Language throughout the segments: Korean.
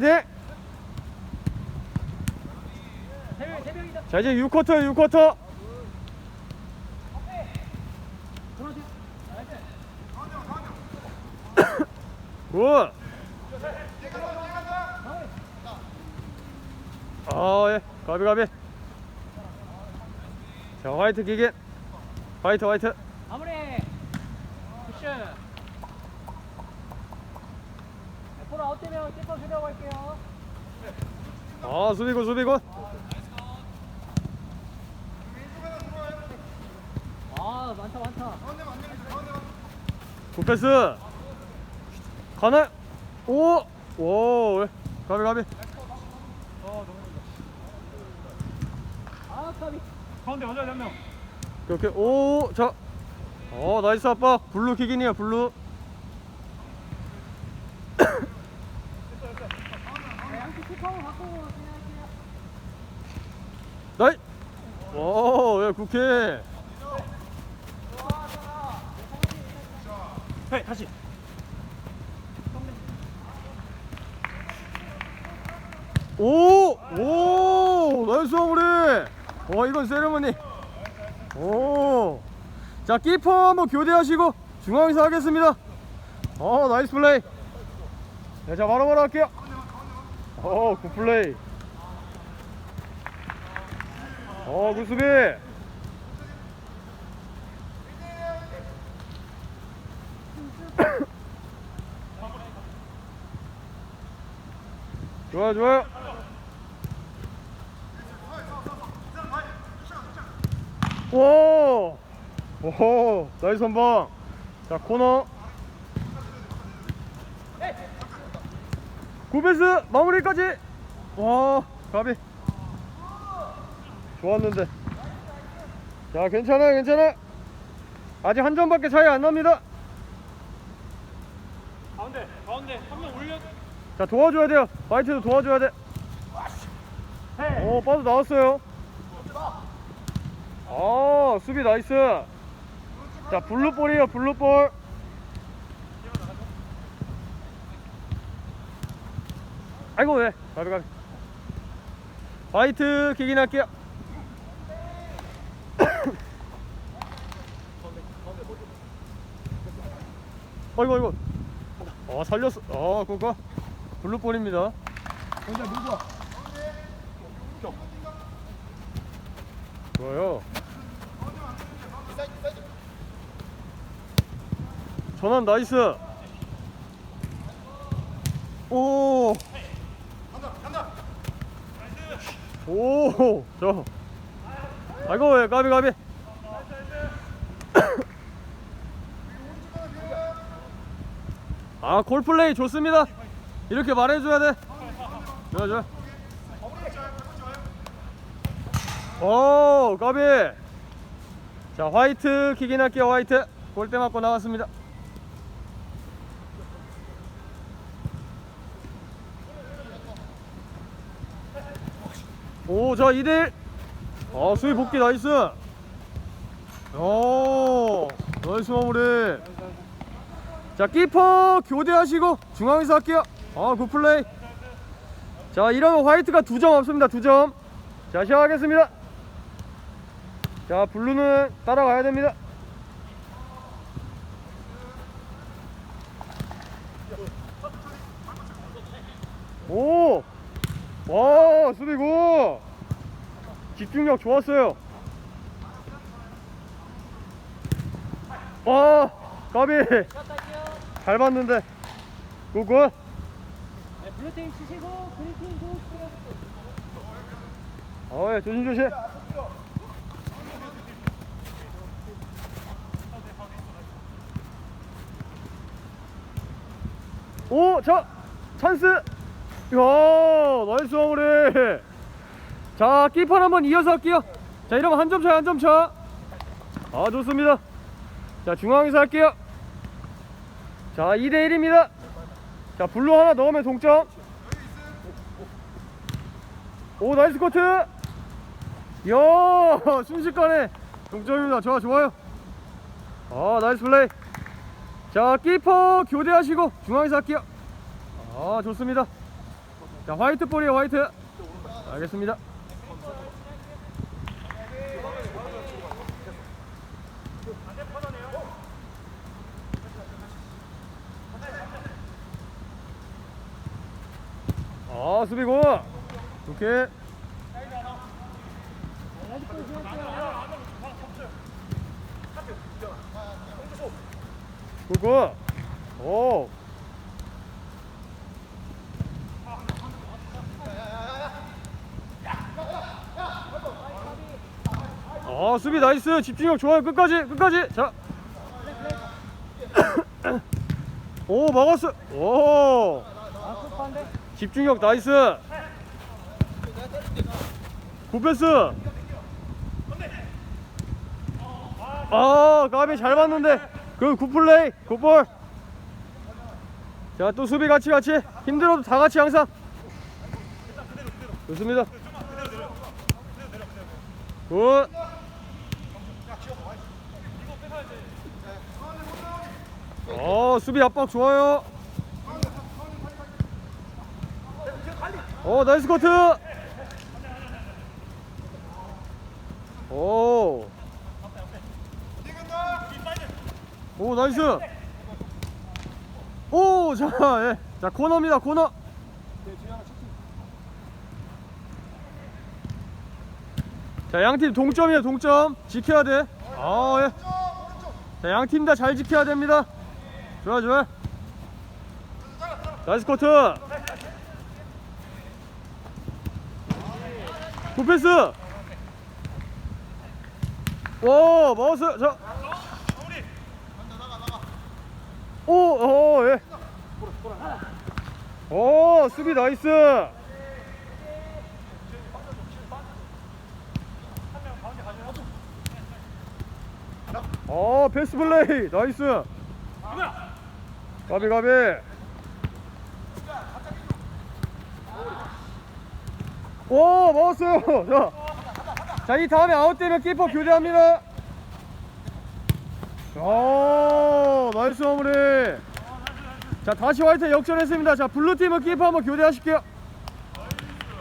돼. 자 이제 6쿼터 6쿼터 굿. 아, 예. 가비, 가비. 자, 화이트 기계. 화이트, 화이트. 마무리 푸 쉬 보라 어때면 깨끗 주려고 할게요 아. 아 많다 많다 굿패스. 가나? 오! 오, 예. 가비, 가비. 아 까비 가운데 돼, 한 명. 오케이, 오케이. 오, 자. 어, 나이스 아빠. 블루 킥이네요, 블루. 양쪽 키퍼 갖고 진행할게요 나이. 오, 예, 굿킥. 해, 다시. 오! 오! 나이스 마무리! 어, 이건 세레머니. 오! 자, 키퍼 한번 교대하시고 중앙에서 하겠습니다. 어, 나이스 플레이. 네, 자, 바로 바로 할게요. 어, 굿 플레이. 어, 굿 수비. 좋아요, 좋아요. 오! 오! 나이스 한 방. 자, 코너. 구베스 마무리까지. 와, 가비. 좋았는데. 자, 괜찮아요, 괜찮아. 아직 한 점밖에 차이 안 납니다. 가운데, 가운데. 한 명 올려. 자, 도와줘야 돼요. 화이트도 도와줘야 돼. 해. 오, 빠져 나왔어요. 아, 수비 나이스. 자, 블루볼이에요, 블루볼. 아이고, 왜? 가비, 가비. 화이트 기긴 할게요. 아이고, 아이고. 아, 살렸어. 아, 그거. 블루볼입니다. 좋아요. 전환 나이스. 오. 오. 저. 아이고 왜 가비 가비. 아 골플레이 좋습니다. 이렇게 말해줘야 돼. 좋아 좋아. 오 까비 자 화이트 킥인 할게요 화이트 골대 맞고 나왔습니다 오자 2대1 아 수비 복귀 나이스 오 나이스 마무리 자 키퍼 교대하시고 중앙에서 할게요. 아 굿플레이. 자 이러면 화이트가 두 점 없습니다. 두 점. 자 시작하겠습니다. 자 블루는 따라가야 됩니다. 오! 와 수비 고 집중력 좋았어요. 와 까비 잘 봤는데. 굿굿 네, 블루팀 치시고 그린팀 도 어예 조심조심. 오자 찬스. 이야 나이스 마무리. 자 키퍼 한번 이어서 할게요. 자 이러면 한 점 차 한 점차 아 좋습니다. 자 중앙에서 할게요 자 2대 1입니다. 자 블루 하나 넣으면 동점. 오 나이스 코트. 이야 순식간에 동점입니다. 좋아 좋아요. 아 나이스 플레이. 자 키퍼 교대하시고 중앙에서 할게요. 아 좋습니다. 자 화이트 볼이에요 화이트. 알겠습니다 아 수비고. 오케이 굿굿 오. 아 수비 나이스. 집중력 좋아요. 끝까지 끝까지. 자. 오 막았어. 오. 아? 집중력 나이스. 굿패스. 아 까비 잘 봤는데. 그 굿플레이 굿볼. 자또 수비 같이 같이. 힘들어도 다 같이 항상. 좋습니다. 굿. 어, 수비 압박 좋아요. 어, 나이스 커트. 오. 오, 나이스. 오, 자, 예. 자, 코너입니다, 코너. 자, 양팀 동점이에요, 동점. 지켜야 돼. 아, 예. 자, 양팀 다 잘 지켜야 됩니다. 좋아, 좋아. 나이스 커트. 굿패스. 와, 마우스. 자. 오, 어, 예. 오, 수비 나이스. 어, 패스 플레이. 나이스. 가비 가비. 오, 먹었어요. 자. 자, 이 다음에 아웃되면 키퍼 교대합니다. 오, 나이스 마무리. 자, 다시 화이트 역전했습니다. 자, 블루팀은 키퍼 한번 교대하실게요.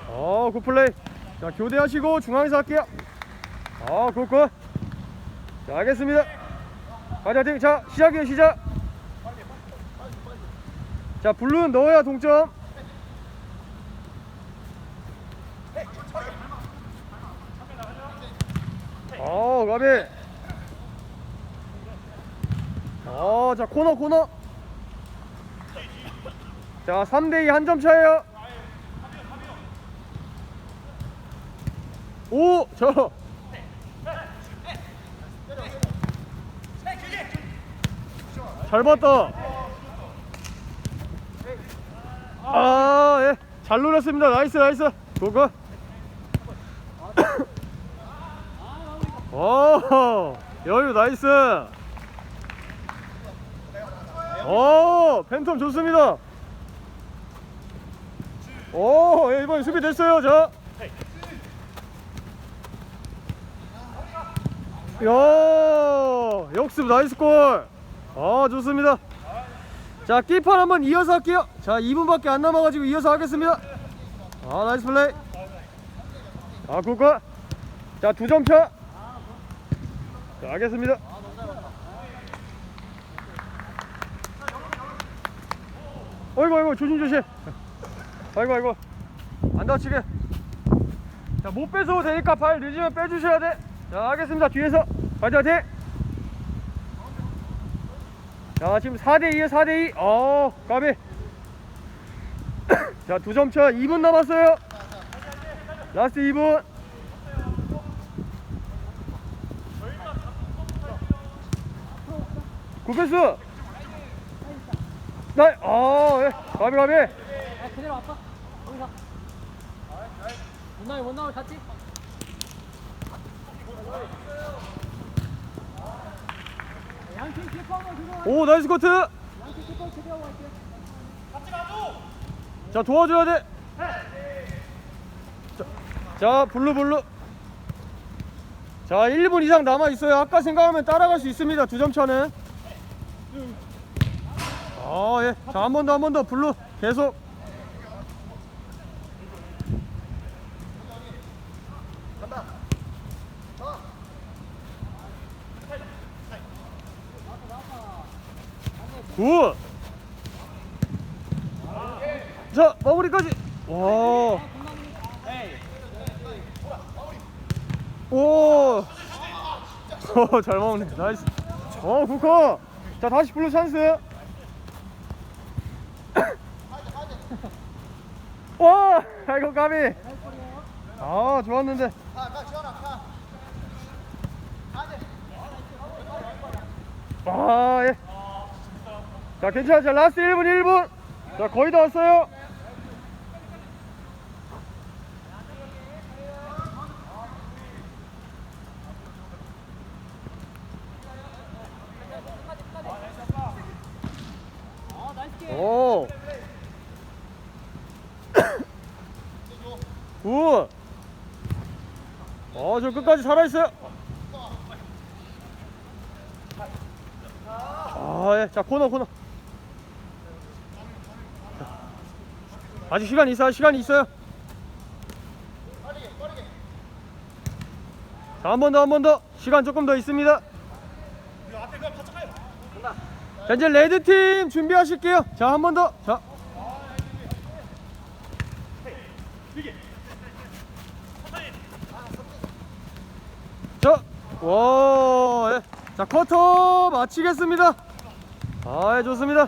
어, 굿플레이. 자, 교대하시고 중앙에서 할게요. 어, 굿굿. 자, 알겠습니다. 파이팅. 자, 시작이에요, 시작. 자, 블루는 넣어야 동점. 어, 가비. 어, 자, 코너, 코너. 자, 3대2 한 점 차예요. 오, 저. 잘 봤다. 아, 예. 잘 노렸습니다. 나이스, 나이스. 고고. 오, 여유 나이스. 오, 팬텀 좋습니다. 오, 예, 이번 수비 됐어요. 자. 야, 역습 나이스 골. 아, 좋습니다. 자, 끼판 한번 이어서 할게요. 자, 2분밖에 안 남아가지고 이어서 하겠습니다. 아, 나이스 플레이. 아, 굿골. 자, 두 점 차. 자, 하겠습니다. 어이구, 어이구, 조심조심. 아이고, 아이고. 안 다치게. 자, 못 뺏어도 되니까 발 늦으면 빼주셔야 돼. 자, 하겠습니다. 뒤에서. 파이팅, 파이팅. 자, 지금 4대2에요, 4대2. 어, 까비. 자, 두 점 차. 2분 남았어요. 라스트 2분. 굿패스. 나, 아, 예. 가비, 가비. 아, 그대로 아빠. 거기서. 못 나와, 못 나와, 같이. 양팀 키퍼 한번 들어와. 오, 나이스 커트. 양팀 키퍼 들어와 갈게요. 자, 도와줘야 돼. 자, 자, 블루, 블루. 자, 1분 이상 남아 있어요. 아까 생각하면 따라갈 수 있습니다. 두 점 차는. 아, 예. 자, 한 번 더, 한 번 더. 블루. 계속. 굿! 자, 마무리까지. 와. 오. 잘 먹네. 나이스. 어, 국커. 자, 다시 블루 찬스. 와, 아이고 까비. 아, 좋았는데. 아, 예. 자, 괜찮아. 자, 라스트 1분, 1분. 자, 거의 다 왔어요. 아 나이스 게 오. 굿. 어, 저 끝까지 살아있어요. 아, 예. 자, 코너, 코너. 자, 아직 시간 있어요, 시간이 있어요. 자, 한 번 더, 한 번 더. 시간 조금 더 있습니다. 자, 이제 레드팀 준비하실게요. 자, 한 번 더. 자. 자, 와, 예. 자, 쿼터 마치겠습니다. 아, 예, 좋습니다.